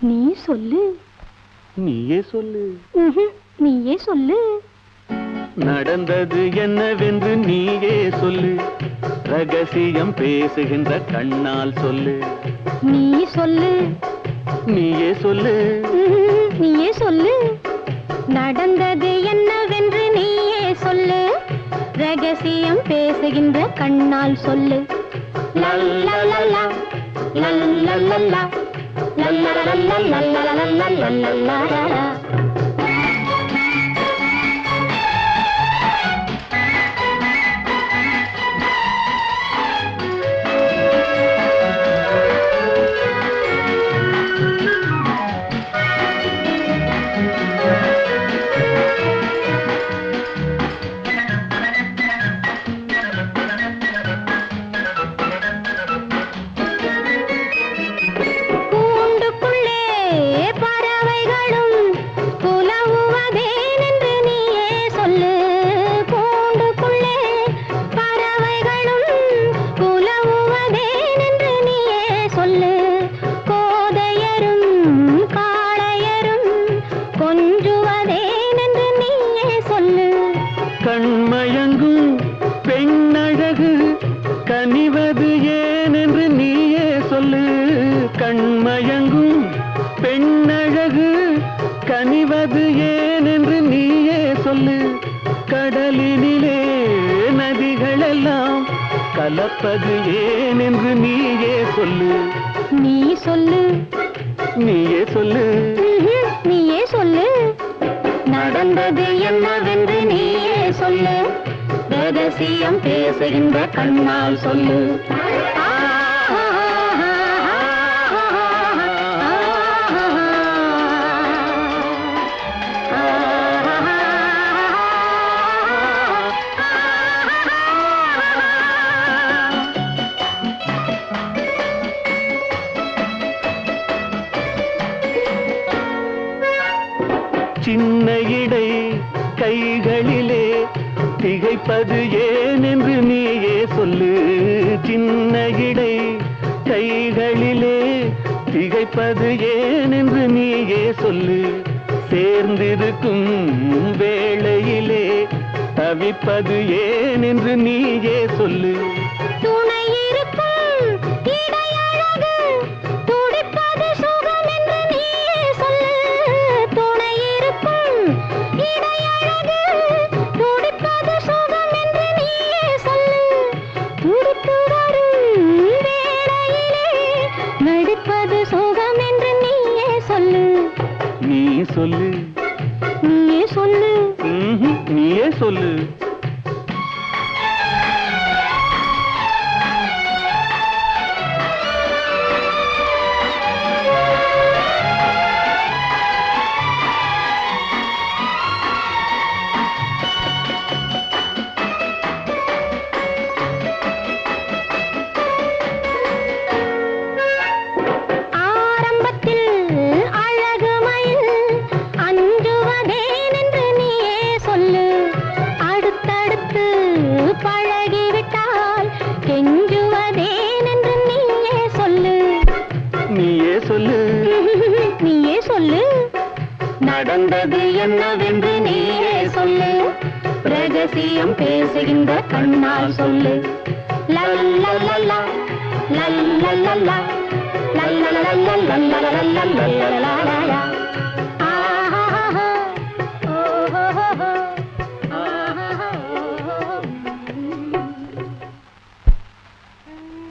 நீ சொல்லு. நீயே சொல்லு. நீயே சொல்லு. நடந்தது என்னவென்று நீயே சொல்லு. ரகசியம் பேசுகின்ற கண்ணால் சொல்லு. நீ சொல்லு. நீயே சொல்லு. நீயே சொல்லு. நடந்தது என்னவென்று நீயே சொல்லு. ரகசியம் பேசுகின்ற கண்ணால் சொல்லு. லல்லல்லா லல்லல்லா லல்லா லல்லா லல்லா லல்லா லல்லா கண்மயங்கும் பெண்ணழகு கனிவது ஏனென்று நீயே சொல்லு. கண்மயங்கும் பெண்ணழகு கனிவது ஏனென்று நீயே சொல்லு. கடலினிலே நதிகளெல்லாம் கலப்பது ஏனென்று நீயே சொல்லு. நீ சொல்லு. நீயே சொல்லு. நீயே சொல்லு. நடந்தது என்னவென்று நீயே சொல்லு. ரகசியம் பேசுகின்ற கண்ணால் சொல்லு. சின்ன இடை கைகளிலே திகைப்பது ஏன் என்று நீயே சொல்லு. சின்ன இடை கைகளிலே திகைப்பது ஏன் என்று நீயே சொல்லு. சேர்ந்திருக்கும் வேளையிலே தவிப்பது ஏன் என்று நீயே சொல்லு. துணையே நீ சொல்லு. நீயே சொல்லு. நீயே சொல்லு. கெஞ்சுவதேனென்று நீயே சொல்லு நீயே சொல்லு நீயே சொல்லு நடந்தது என்னவென்று நீயே சொல்லு ரகசியம் பேசுகின்ற கண்ணால் சொல்லு லல்லல்லா லல்லல்லா லல்லல்லா லல்லல்லா லல்லல்லா